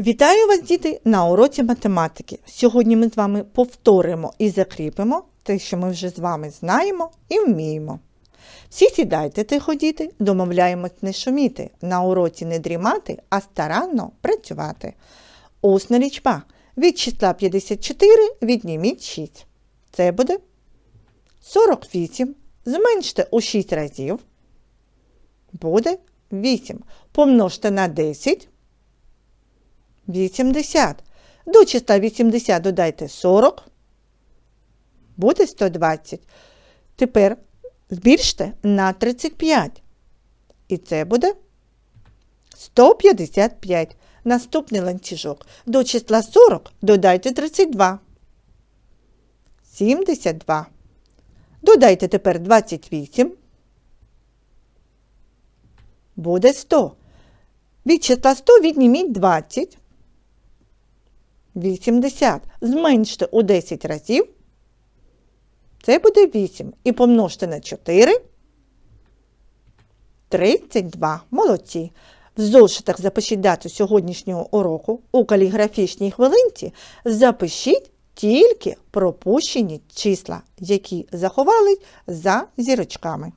Вітаю вас, діти, на уроці математики. Сьогодні ми з вами повторимо і закріпимо те, що ми вже з вами знаємо і вміємо. Всі сідайте тихо, діти, домовляємось не шуміти, на уроці не дрімати, а старанно працювати. Усна лічба. Від числа 54 відніміть 6. Це буде 48. Зменште у 6 разів. Буде 8. Помножте на 10. 80. До числа 80 додайте 40. Буде 120. Тепер збільште на 35. І це буде 155. Наступний ланцюжок. До числа 40 додайте 32. 72. Додайте тепер 28. Буде 100. Від числа 100 відніміть 20. 80. Зменште у 10 разів. Це буде 8. І помножте на 4. 32. Молодці. В зошитах запишіть дату сьогоднішнього уроку. У каліграфічній хвилинці запишіть тільки пропущені числа, які заховались за зірочками.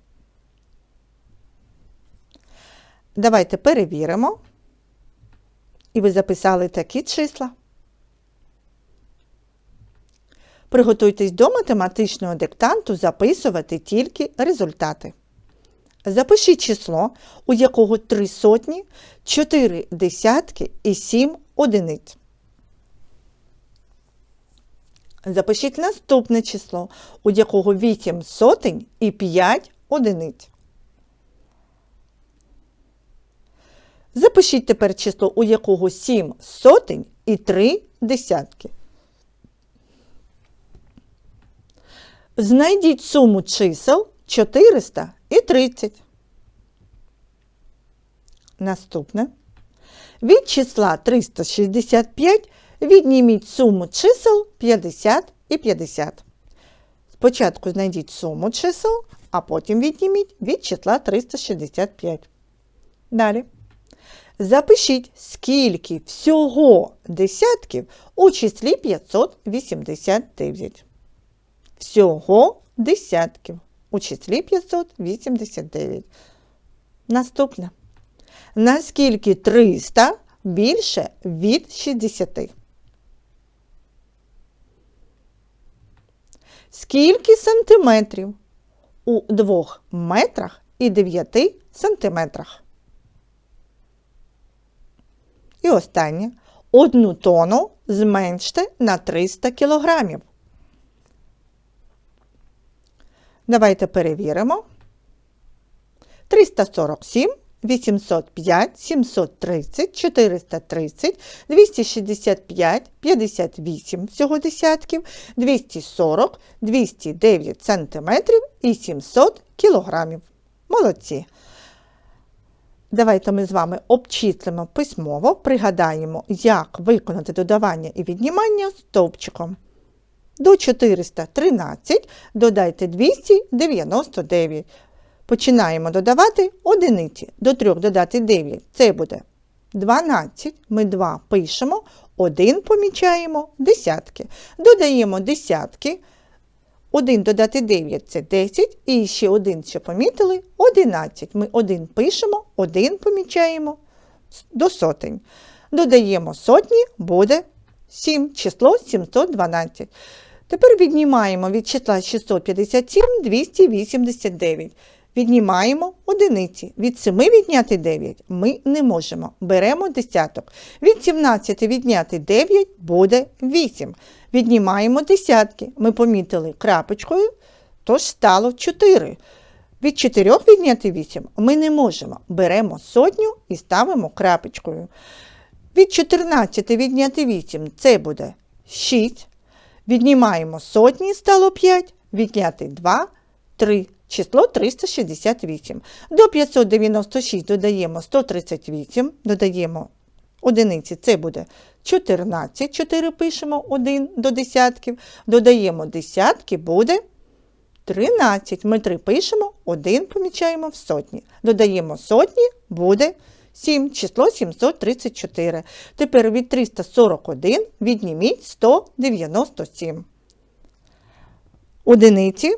Давайте перевіримо. І ви записали такі числа. Приготуйтесь до математичного диктанту записувати тільки результати. Запишіть число, у якого 3 сотні, 4 десятки і 7 одиниць. Запишіть наступне число, у якого 8 сотень і 5 одиниць. Запишіть тепер число, у якого 7 сотень і 3 десятки. Знайдіть суму чисел 400 і 30. Наступне. Від числа 365 відніміть суму чисел 50 і 50. Спочатку знайдіть суму чисел, а потім відніміть від числа 365. Далі. Запишіть, скільки всього десятків у числі 589. Всього десятків у числі 589. Наступне. Наскільки 300 більше від 60? Скільки сантиметрів у 2 метрах і 9 сантиметрах? І останнє. Одну тону зменште на 300 кілограмів. Давайте перевіримо. 347, 805, 730, 430, 265, 58 всього десятків, 240, 209 сантиметрів і 700 кілограмів. Молодці! Давайте ми з вами обчислимо письмово, пригадаємо, як виконати додавання і віднімання стовпчиком. До 413 додайте 299. Починаємо додавати одиниці. До 3 додати 9. Це буде 12. Ми 2 пишемо, 1 помічаємо десятки. Додаємо десятки. 1 додати 9 це 10. І ще 1, що помітили, 11. Ми 1 пишемо, 1 помічаємо до сотень. Додаємо сотні, буде 7, число 712. Тепер віднімаємо від числа 657 289. Віднімаємо одиниці. Від 7 відняти 9 ми не можемо. Беремо десяток. Від 17 відняти 9 буде 8. Віднімаємо десятки. Ми помітили крапочкою, тож стало 4. Від 4 відняти 8 ми не можемо. Беремо сотню і ставимо крапочкою. Від 14 відняти 8 це буде 6. Віднімаємо сотні, стало 5, відняти 2, 3, число 368. До 596 додаємо 138, додаємо одиниці, це буде 14, 4 пишемо 1 до десятків, додаємо десятки, буде 13. Ми 3 пишемо, 1 помічаємо в сотні. Додаємо сотні, буде 7, число 734. Тепер від 341 відніміть 197. Одиниці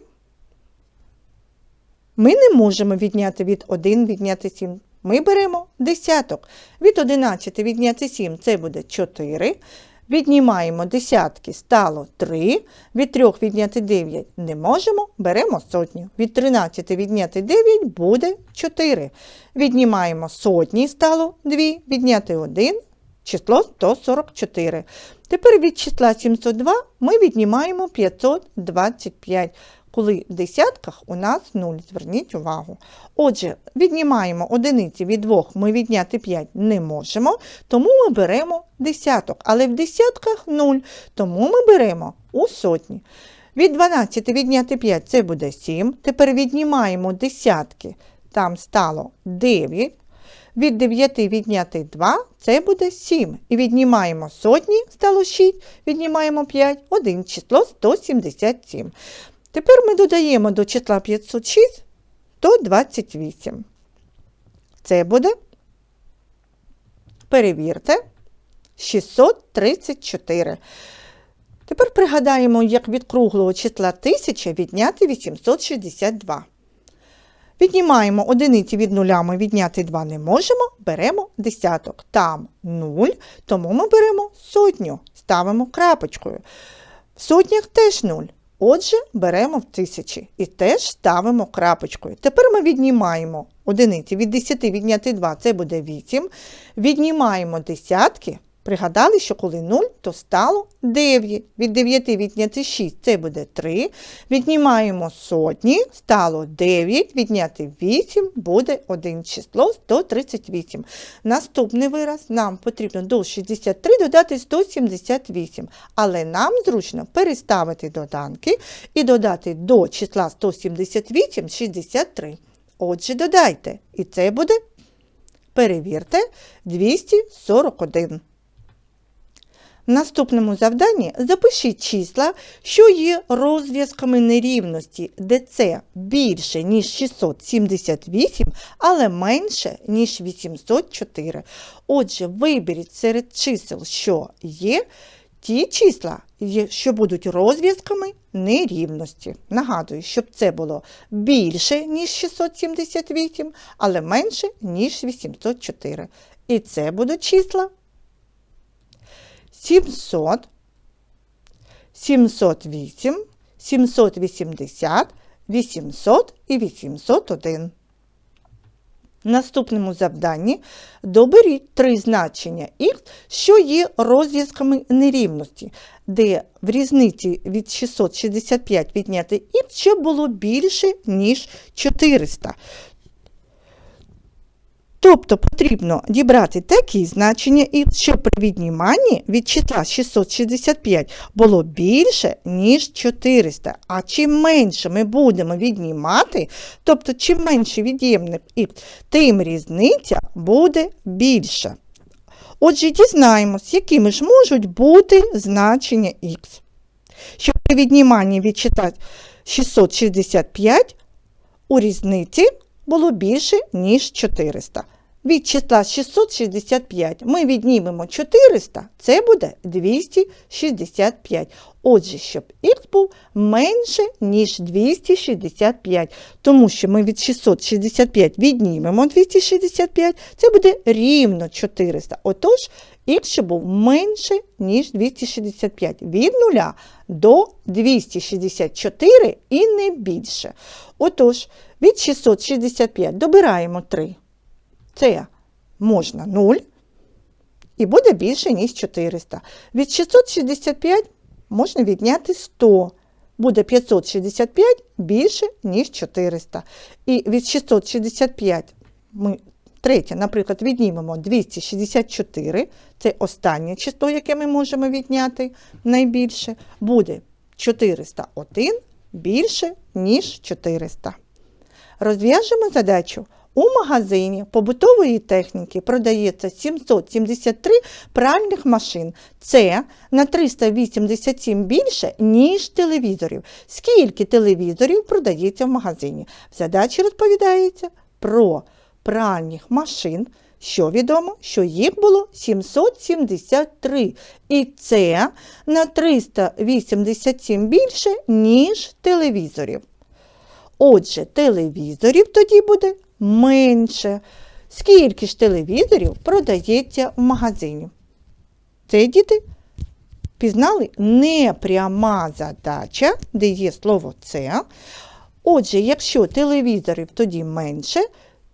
ми не можемо відняти від 1 відняти 7. Ми беремо десяток. Від 11 відняти 7 це буде 4. Віднімаємо десятки, стало 3. Від 3 відняти 9 не можемо, беремо сотню. Від 13 відняти 9 буде 4. Віднімаємо сотні, стало 2. Відняти 1, число 144. Тепер від числа 702 ми віднімаємо 525 коли в десятках у нас 0, зверніть увагу. Отже, віднімаємо одиниці від двох, ми відняти 5 не можемо, тому ми беремо десяток. Але в десятках 0, тому ми беремо у сотні. Від 12 відняти 5 це буде 7. Тепер віднімаємо десятки, там стало 9. Від 9 відняти 2 це буде 7. І віднімаємо сотні, стало 6, віднімаємо 5, 1 число 177. Тепер ми додаємо до числа 506 128. Це буде, перевірте, 634. Тепер пригадаємо, як від круглого числа 1000 відняти 862. Віднімаємо одиниці від нуля, ми відняти 2 не можемо, беремо десяток. Там 0, тому ми беремо сотню, ставимо крапочкою. В сотнях теж 0. Отже, беремо в тисячі і теж ставимо крапочкою. Тепер ми віднімаємо одиниці. Від 10 відняти 2 це буде 8. Віднімаємо десятки. Пригадали, що коли 0, то стало 9. Від 9 відняти 6 це буде 3. Віднімаємо сотні, стало 9, відняти 8 буде 1 число 138. Наступний вираз нам потрібно до 63 додати 178. Але нам зручно переставити доданки і додати до числа 178 63. Отже, додайте. І це буде, перевірте, 241. В наступному завданні запишіть числа, що є розв'язками нерівності, де це більше, ніж 678, але менше, ніж 804. Отже, виберіть серед чисел, що є, ті числа, що будуть розв'язками нерівності. Нагадую, щоб це було більше, ніж 678, але менше, ніж 804. І це будуть числа 700, 708, 780, 800 і 801. В наступному завданні доберіть три значення х, що є розв'язками нерівності, де в різниці від 665 відняти х, щоб було більше, ніж 400. Тобто потрібно дібрати такі значення, і щоб при відніманні від числа 665 було більше, ніж 400. А чим менше ми будемо віднімати, тобто чим менше від'ємник х, тим різниця буде більша. Отже, дізнаємось, якими ж можуть бути значення х. Щоб при відніманні від числа 665 у різниці було більше, ніж 400. Від числа 665 ми віднімемо 400, це буде 265. Отже, щоб х був менше, ніж 265, тому що ми від 665 віднімемо 265, це буде рівно 400. Отож, х був менше, ніж 265. Від 0 до 264 і не більше. Отож, від 665 добираємо 3. Це можна 0 і буде більше, ніж 400. Від 665 можна відняти 100. Буде 565 більше, ніж 400. І від 665 ми третє, наприклад, віднімемо 264, це останнє число, яке ми можемо відняти найбільше, буде 401 більше, ніж 400. Розв'яжемо задачу. У магазині побутової техніки продається 773 пральних машин. Це на 387 більше, ніж телевізорів. Скільки телевізорів продається в магазині? В задачі розповідається про пральних машин що відомо? Що їх було 773. І це на 387 більше, ніж телевізорів. Отже, телевізорів тоді буде менше. Скільки ж телевізорів продається в магазині? Це діти пізнали непряма задача, де є слово це. Отже, якщо телевізорів тоді менше,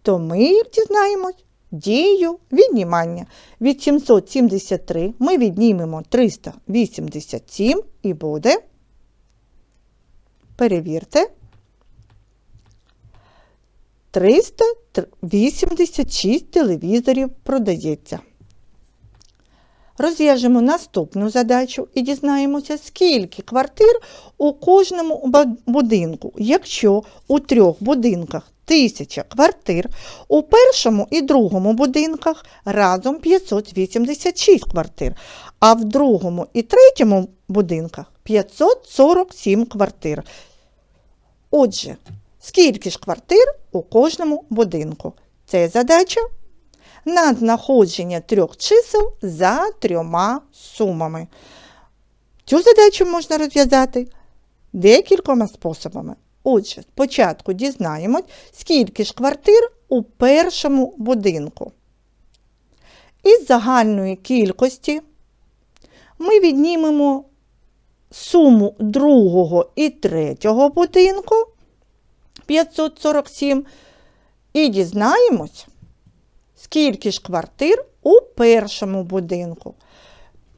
то ми їх дізнаємось дією віднімання. Від 773 ми віднімемо 387 і буде. Перевірте. 386 телевізорів продається. Розв'яжемо наступну задачу і дізнаємося, скільки квартир у кожному будинку. Якщо у трьох будинках 1000 квартир, у першому і другому будинках разом 586 квартир, а в другому і третьому будинках 547 квартир. Отже, скільки ж квартир у кожному будинку? Це задача на знаходження трьох чисел за трьома сумами. Цю задачу можна розв'язати декількома способами. Отже, спочатку дізнаємось, скільки ж квартир у першому будинку. Із загальної кількості ми віднімемо суму другого і третього будинку 547 і дізнаємось, скільки ж квартир у першому будинку.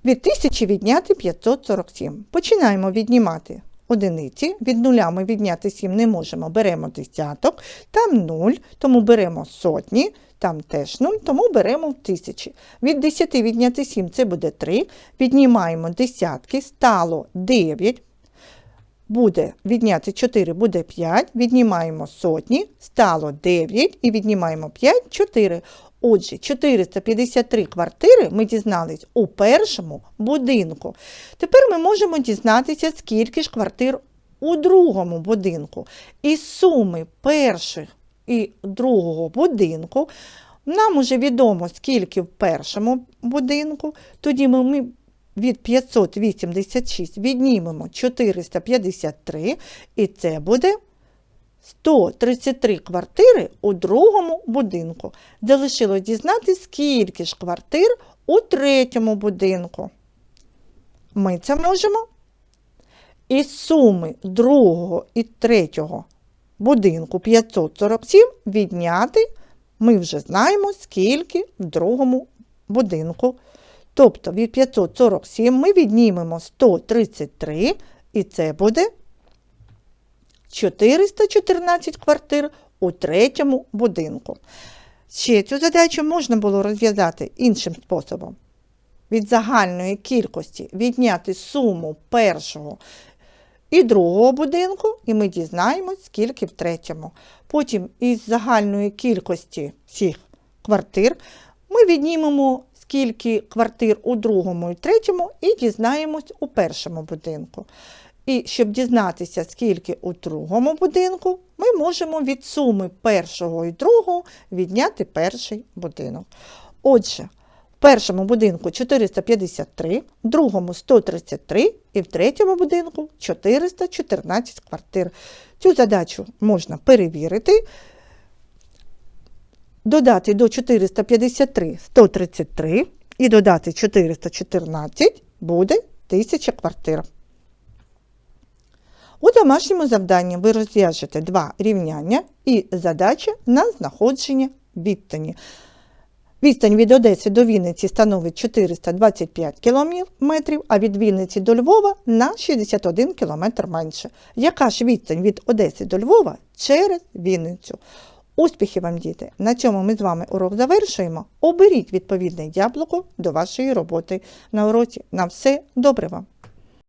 Від 1000 відняти 547. Починаємо віднімати одиниці. Від нуля ми відняти 7 не можемо. Беремо десяток, там 0, тому беремо сотні, там теж 0, тому беремо в тисячі. Від 10 відняти 7 це буде 3. Віднімаємо десятки, стало 9. Буде відняти 4, буде 5, віднімаємо сотні, стало 9 і віднімаємо 5, 4. Отже, 453 квартири ми дізнались у першому будинку. Тепер ми можемо дізнатися, скільки ж квартир у другому будинку. Із суми перших і другого будинку нам уже відомо, скільки в першому будинку. Тоді ми, від 586 віднімемо 453, і це буде 133 квартири у другому будинку. Залишилось дізнати, скільки ж квартир у третьому будинку. Ми це можемо із суми другого і третього будинку 547 відняти. Ми вже знаємо, скільки в другому будинку. Тобто від 547 ми віднімемо 133, і це буде 414 квартир у третьому будинку. Ще цю задачу можна було розв'язати іншим способом. Від загальної кількості відняти суму першого і другого будинку, і ми дізнаємось, скільки в третьому. Потім із загальної кількості всіх квартир ми віднімемо, скільки квартир у другому і третьому, і дізнаємось у першому будинку. І щоб дізнатися, скільки у другому будинку, ми можемо від суми першого і другого відняти перший будинок. Отже, в першому будинку 453, в другому 133 і в третьому будинку 414 квартир. Цю задачу можна перевірити. Додати до 453 133 і додати 414 буде 1000 квартир. У домашньому завданні ви розв'яжете два рівняння і задача на знаходження відстані. Відстань від Одеси до Вінниці становить 425 км, а від Вінниці до Львова на 61 км менше. Яка ж відстань від Одеси до Львова через Вінницю? Успіхів вам, діти! На цьому ми з вами урок завершуємо. Оберіть відповідне яблуко до вашої роботи на уроці. На все добре вам!